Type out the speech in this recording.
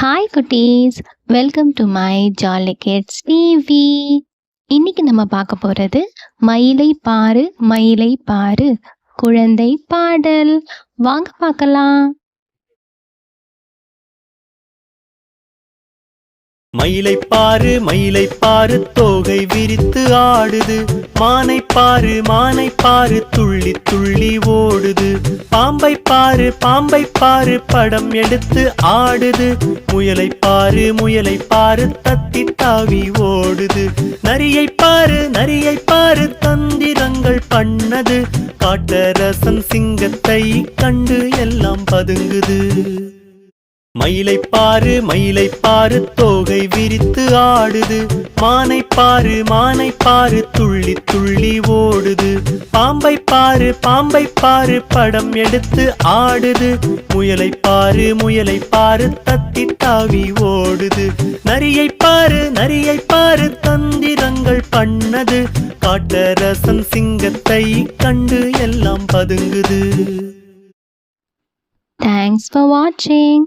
Hi குட்டீஸ். Welcome to my Jolly Kids TV இன்னைக்கு நம்ம பார்க்க போறது மயிலை பாரு மயிலை பாரு குழந்தை பாடல். வாங்க பார்க்கலாம். மயிலை பாரு மயிலை பாரு தோகை விரித்து ஆடுது. மானை பாரு மானை பாரு துள்ளி துள்ளி ஓடுது. பாம்பை பாரு பாம்பை பாரு படம் எடுத்து ஆடுது. முயலை பாரு முயலை பாரு தத்தி தாவி ஓடுது. நரியை பாரு நரியை பாரு தந்திரங்கள் பண்ணது. காட்டரசன் சிங்கத்தை கண்டு எல்லாம் பதுங்குது. மயிலை பாரு மயிலை பாரு தோகை விரித்து ஆடுது. மானை பாரு மானை பாரு துள்ளி துள்ளி ஓடுது. பாம்பை பாரு பாம்பை பாரு படம் எடுத்து ஆடுது. முயலை பாரு முயலை பாரு தத்தி தாவி ஓடுது. நரியை பாரு நரியை பாரு தந்திரங்கள் பண்ணது. காட்டரசன் சிங்கத்தை கண்டு எல்லாம் பதுங்குது. தேங்க்ஸ் ஃபார் வாட்சிங்